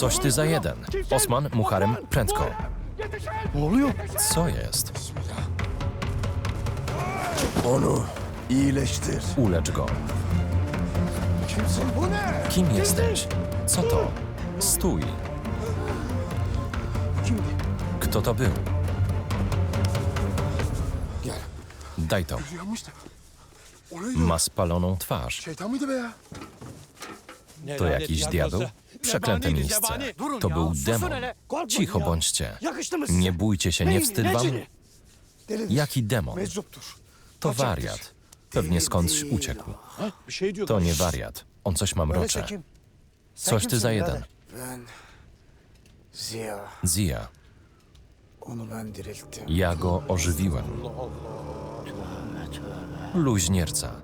Coś ty za jeden. Osman, Muharem, prędko. Oluyor? Co jest? Onu iyileştir. Ulecz go. Kimsin? Bu ne? Kim jesteś? Co to? Stój. Kimdi? Kto to był? Gel. Daj to. Ma spaloną twarz. Şeytan mıydı be ya? To jakiś diabeł? Przeklęte miejsce. To był demon. Cicho bądźcie. Nie bójcie się, nie wstyd wam? Jaki demon? To wariat. Pewnie skądś uciekł. To nie wariat. On coś ma mrocze. Coś ty za jeden. Zia. Ja go ożywiłem. Luźnierca.